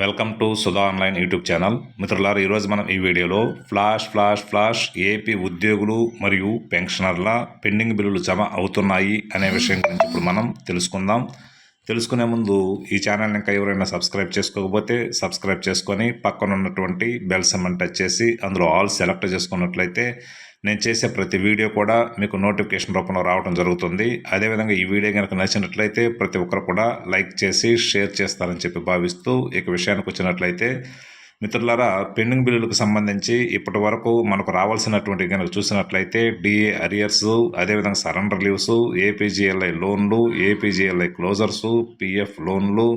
Welcome to Sudha online YouTube channel. మిత్రులారు ఈరోజు మనం ఈ వీడియోలో ఫ్లాష్ ఫ్లాష్ ఫ్లాష్ ఏపీ ఉద్యోగులు మరియు పెన్షనర్ల పెండింగ్ బిల్లులు జమ అవుతున్నాయి అనే విషయం గురించి ఇప్పుడు మనం తెలుసుకుందాం. తెలుసుకునే ముందు ఈ ఛానల్ ఇంకా ఎవరైనా సబ్స్క్రైబ్ చేసుకోకపోతే సబ్స్క్రైబ్ చేసుకొని పక్కన ఉన్నటువంటి బెల్ సమ్మని టచ్ చేసి అందులో ఆల్ సెలెక్ట్ చేసుకున్నట్లయితే నేను చేసే ప్రతి వీడియో కూడా మీకు నోటిఫికేషన్ రూపంలో రావడం జరుగుతుంది. అదేవిధంగా ఈ వీడియో కనుక నచ్చినట్లయితే ప్రతి ఒక్కరు కూడా లైక్ చేసి షేర్ చేస్తారని చెప్పి భావిస్తూ ఇక విషయానికి వచ్చినట్లయితే మిత్రులారా పెండింగ్ బిల్లులకు సంబంధించి ఇప్పటి వరకు మనకు రావాల్సినటువంటి కనుక చూసినట్లయితే డిఏ అరియర్స్ అదేవిధంగా సరెండర్ లీవ్స్ ఏపీజీఎల్ఐ లోన్లు ఏపీజీఎల్ఐ క్లోజర్స్ పిఎఫ్ లోన్లు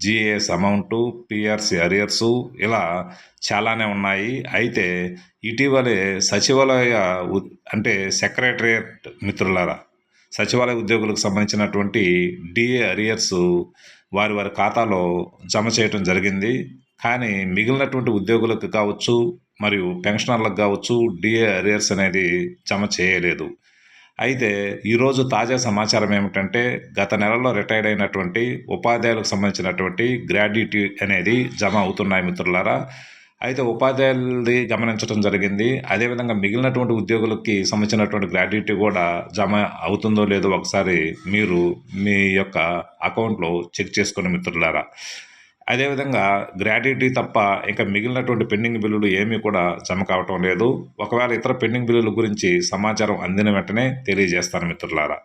జిఏఎస్ అమౌంటు పిఆర్సి అరియర్స్ ఇలా చాలానే ఉన్నాయి. అయితే ఇటీవలే సచివాలయ ఉ- అంటే సెక్రటరియట్ మిత్రులారా సచివాలయ ఉద్యోగులకు సంబంధించినటువంటి డిఏ అరియర్స్ వారి వారి ఖాతాలో జమ చేయటం జరిగింది. కానీ మిగిలినటువంటి ఉద్యోగులకు కావచ్చు మరియు పెన్షనర్లకు కావచ్చు డిఏ అరియర్స్ అనేది జమ చేయలేదు. అయితే ఈరోజు తాజా సమాచారం ఏమిటంటే గత నెలలో రిటైర్డ్ అయినటువంటి ఉపాధ్యాయులకు సంబంధించినటువంటి గ్రాడ్యుటీ అనేది జమ అవుతున్నాయి మిత్రులారా. అయితే ఉపాధ్యాయులది గమనించడం జరిగింది. అదేవిధంగా మిగిలినటువంటి ఉద్యోగులకి సంబంధించినటువంటి గ్రాడ్యుటీ కూడా జమ అవుతుందో లేదో ఒకసారి మీరు మీ యొక్క అకౌంట్లో చెక్ చేసుకుని మిత్రులారా. అదేవిధంగా గ్రాట్యుటీ తప్ప ఇంకా మిగిలినటువంటి పెండింగ్ బిల్లులు ఏమీ కూడా జమ కావటం లేదు. ఒకవేళ ఇతర పెండింగ్ బిల్లుల గురించి సమాచారం అందిన వెంటనే తెలియజేస్తాను మిత్రులారా.